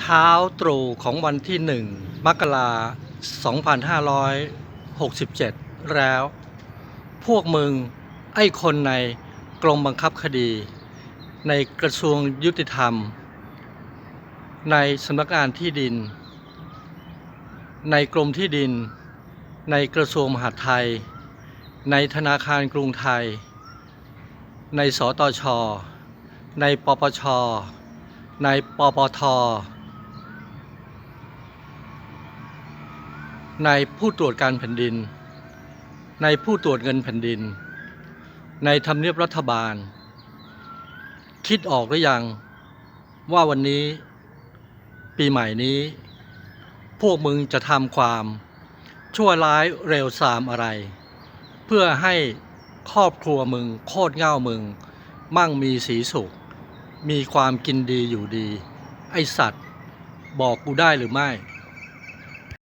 เช้าตรู่ของวันที่หนึ่งมกรา2567 แล้ว พวกมึงไอ้คนในกรมบังคับคดี ในกระทรวงยุติธรรม ในสำนักงานที่ดิน ในกรมที่ดิน ในกระทรวงมหาดไทย ในธนาคารกรุงไทย ในสตช ในปปช ในปปท ในผู้ตรวจการแผ่นดิน ในผู้ตรวจเงินแผ่นดิน ในทำเนียบรัฐบาล คิดออกหรือยัง ว่าวันนี้ ปีใหม่นี้ พวกมึงจะทำความ ชั่วร้ายเร็วซามอะไร เพื่อให้ครอบครัวมึง โคตรเง่ามึง มั่งมีสีสุข มีความกินดีอยู่ดี ไอสัตว์ บอกกูได้หรือไม่